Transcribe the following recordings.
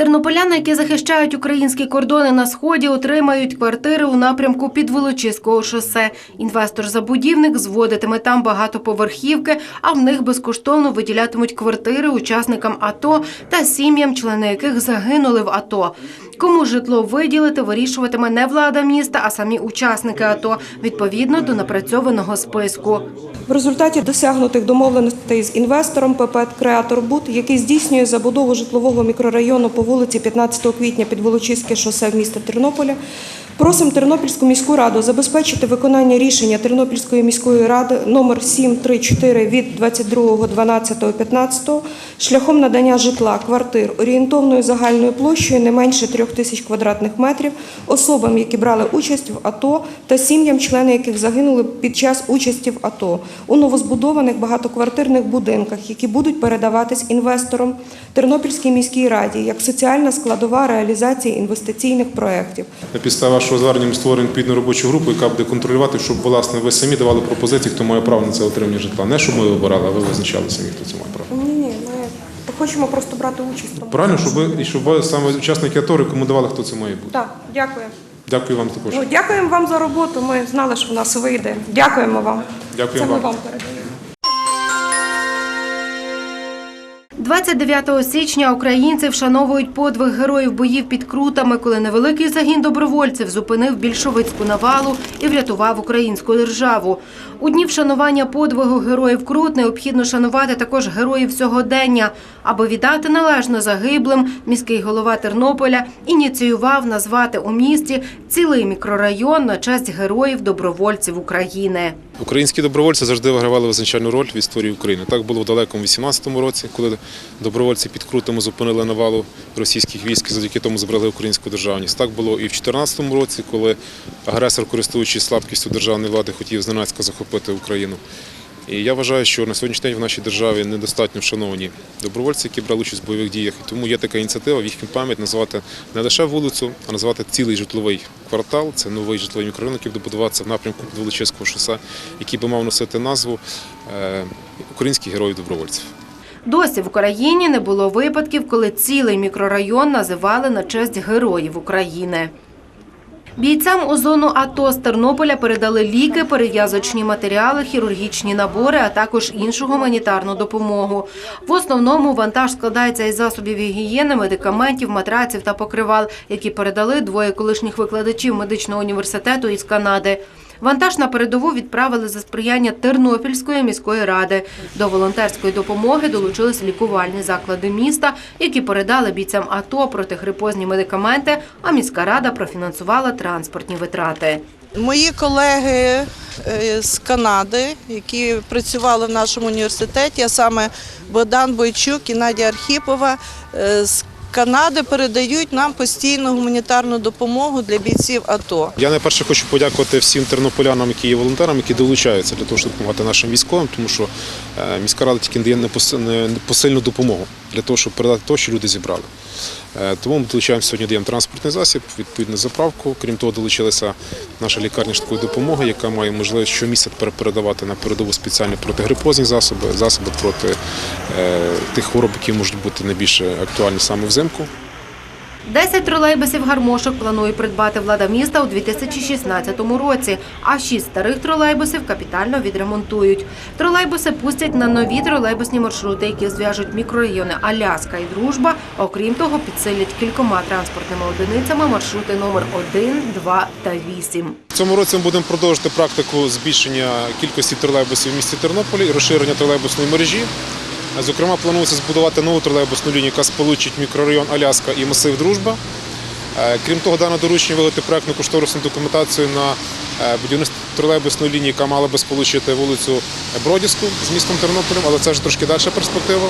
Тернополяни, які захищають українські кордони на сході, отримають квартири у напрямку Підволочиського шосе. Інвестор-забудівник зводитиме там багатоповерхівки, а в них безкоштовно виділятимуть квартири учасникам АТО та сім'ям, члени яких загинули в АТО. Кому житло виділити, вирішуватиме не влада міста, а самі учасники АТО відповідно до напрацьованого списку. В результаті досягнутих домовленостей з інвестором ПП «Креатор Буд», який здійснює забудову житлового мікрорайону по вулиці 15 квітня під Волочиське шосе в міста Тернополя, просимо Тернопільську міську раду забезпечити виконання рішення Тернопільської міської ради номер 734 від 22.12.15 шляхом надання житла, квартир орієнтовною загальною площею не менше 3 тисяч квадратних метрів особам, які брали участь в АТО та сім'ям, члени яких загинули під час участі в АТО у новозбудованих багатоквартирних будинках, які будуть передаватись інвесторам Тернопільській міській раді як соціальна складова реалізації інвестиційних проєктів. На підставі вашого звернення ми створюємо відповідну робочу групу, яка буде контролювати, щоб власне ви самі давали пропозиції, хто має право на це отримання житла. Не щоб ми вибирали, а ви визначали самі, хто це має право. Ні, ні, ми хочемо просто брати участь. в тому. Правильно, щоб ви і щоб ви саме учасники АТО рекомендували, хто це має бути. Так, дякую. Дякую вам також. Ну, дякуємо вам за роботу. Ми знали, що в нас вийде. Дякуємо вам. Дякуємо Це ми вам. вам передаємо. 29 січня українці вшановують подвиг героїв боїв під крутами, коли невеликий загін добровольців зупинив більшовицьку навалу і врятував українську державу. У дні вшанування подвигу героїв крут необхідно шанувати також героїв сьогодення. Аби віддати належно загиблим, міський голова Тернополя ініціював назвати у місті цілий мікрорайон на честь героїв добровольців України. Українські добровольці завжди вигравали визначальну роль в історії України. Так було в далекому 18-му році, коли добровольці під крутами зупинили навалу російських військ, завдяки тому зберегли українську державність. Так було і в 2014 році, коли агресор, користуючись слабкістю державної влади, хотів зненацька захопити Україну. І я вважаю, що на сьогоднішній день в нашій державі недостатньо вшановані добровольці, які брали участь в бойових діях. І тому є така ініціатива в їхню пам'ять назвати не лише вулицю, а назвати цілий житловий квартал. Це новий житловий мікрорайон, який буде будуватися в напрямку Величезького шосе, який би мав носити назву е, Українських героїв добровольців. Досі в Україні не було випадків, коли цілий мікрорайон називали на честь героїв України. Бійцям у зону АТО з Тернополя передали ліки, перев'язочні матеріали, хірургічні набори, а також іншу гуманітарну допомогу. В основному вантаж складається із засобів гігієни, медикаментів, матраців та покривал, які передали двоє колишніх викладачів медичного університету із Канади. Вантаж на передову відправили за сприяння Тернопільської міської ради. До волонтерської допомоги долучились лікувальні заклади міста, які передали бійцям АТО протигрипозні медикаменти, а міська рада профінансувала транспортні витрати. Мої колеги е, з Канади, які працювали в нашому університеті, а саме Богдан Бойчук і Надя Архіпова е, з Канади передають нам постійну гуманітарну допомогу для бійців АТО. Я найперше хочу подякувати всім тернополянам, які є волонтерам, які долучаються для того, щоб допомагати нашим військовим, тому що е, міська рада тільки дає непосильну не- посильну допомогу для того, щоб передати те, що люди зібрали. Е, Тому ми долучаємо сьогодні даємо транспортний засіб, відповідну заправку. Крім того, долучилася наша лікарня швидкої допомоги, яка має можливість щомісяць передавати на передову спеціальні протигрипозні засоби, засоби проти е, тих хвороб, які можуть бути найбільш актуальні саме взимку. 10 тролейбусів гармошок планує придбати влада міста у 2016 році, а 6 старих тролейбусів капітально відремонтують. Тролейбуси пустять на нові тролейбусні маршрути, які зв'яжуть мікрорайони Аляска і Дружба. Окрім того, підсилять кількома транспортними одиницями маршрути номер 1, 2 та 8. В цьому році ми будемо продовжити практику збільшення кількості тролейбусів в місті Тернополі і розширення тролейбусної мережі. Зокрема, планується збудувати нову тролейбусну лінію, яка сполучить мікрорайон Аляска і масив Дружба. Крім того, дане доручення виготовити проектну кошторисну документацію на е, будівництво тролейбусної лінії, яка мала би сполучити вулицю Бродівську з містом Тернополем, але це вже трошки далі перспектива.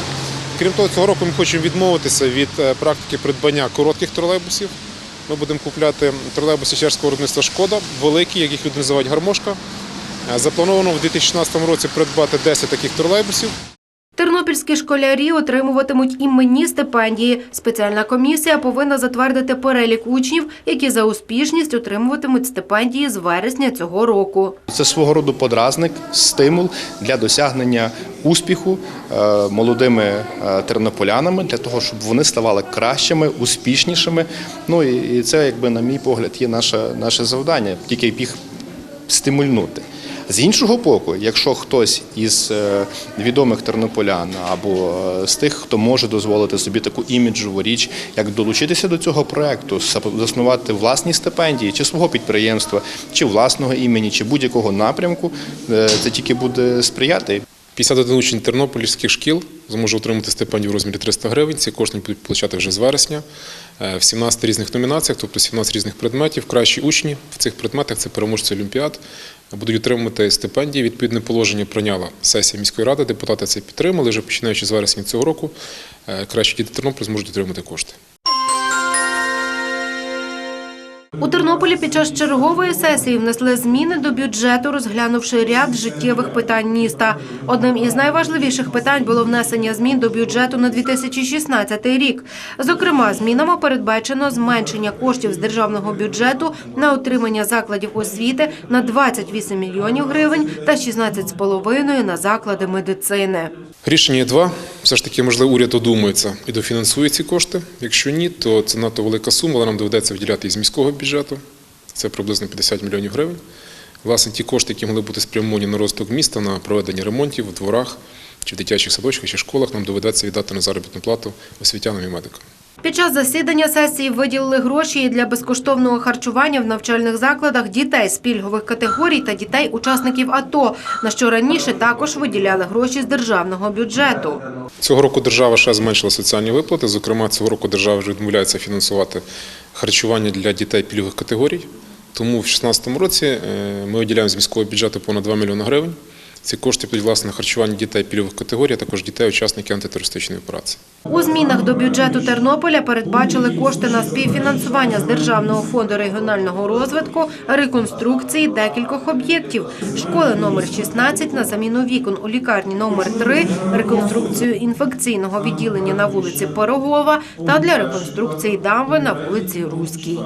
Крім того, цього року ми хочемо відмовитися від е, практики придбання коротких тролейбусів. Ми будемо купляти тролейбуси чешського виробництва Шкода, великі, як їх люди називають гармошка. Е, Заплановано в 2016 році придбати 10 таких тролейбусів. Тернопільські школярі отримуватимуть іменні стипендії. Спеціальна комісія повинна затвердити перелік учнів, які за успішність отримуватимуть стипендії з вересня цього року. Це свого роду подразник, стимул для досягнення успіху е, молодими е, тернополянами для того, щоб вони ставали кращими, успішнішими. Ну і це, якби, на мій погляд, є наше, наше завдання, тільки їх стимульнути. З іншого боку, якщо хтось із е, відомих тернополян або е, з тих, хто може дозволити собі таку іміджову річ, як долучитися до цього проекту, заснувати власні стипендії чи свого підприємства, чи власного імені, чи будь-якого напрямку, е, це тільки буде сприяти. 51 учень тернопільських шкіл зможе отримати стипендію в розмірі 300 гривень. Ці кошти будуть получати вже з вересня в 17 різних номінаціях, тобто 17 різних предметів. Кращі учні в цих предметах це переможці олімпіад. Будуть отримувати стипендії. Відповідне положення прийняла сесія міської ради. Депутати це підтримали. Вже починаючи з вересня цього року, е, кращі діти Тернополя зможуть отримати кошти. У Тернополі під час чергової сесії внесли зміни до бюджету, розглянувши ряд життєвих питань міста. Одним із найважливіших питань було внесення змін до бюджету на 2016 рік. Зокрема, змінами передбачено зменшення коштів з державного бюджету на утримання закладів освіти на 28 мільйонів гривень та 16,5 на заклади медицини. Рішення два. Все ж таки, можливо, уряд одумається і дофінансує ці кошти. Якщо ні, то це надто велика сума, але нам доведеться виділяти із міського бюджету. Це приблизно 50 мільйонів гривень. Власне, ті кошти, які могли бути спрямовані на розвиток міста, на проведення ремонтів в дворах, чи в дитячих садочках, чи школах, нам доведеться віддати на заробітну плату освітянам і медикам. Під час засідання сесії виділили гроші і для безкоштовного харчування в навчальних закладах дітей з пільгових категорій та дітей-учасників АТО, на що раніше також виділяли гроші з державного бюджету. Цього року держава ще зменшила соціальні виплати. Зокрема, цього року держава відмовляється фінансувати харчування для дітей пільгових категорій. Тому в 2016 році е, ми виділяємо з міського бюджету понад 2 мільйони гривень. Ці кошти підуть власне на харчування дітей пільгових категорій, а також дітей-учасників антитерористичної операції. У змінах до бюджету Тернополя передбачили кошти на співфінансування з Державного фонду регіонального розвитку, реконструкції декількох об'єктів. Школи номер 16 на заміну вікон у лікарні номер 3, реконструкцію інфекційного відділення на вулиці Пирогова та для реконструкції дамби на вулиці Руській.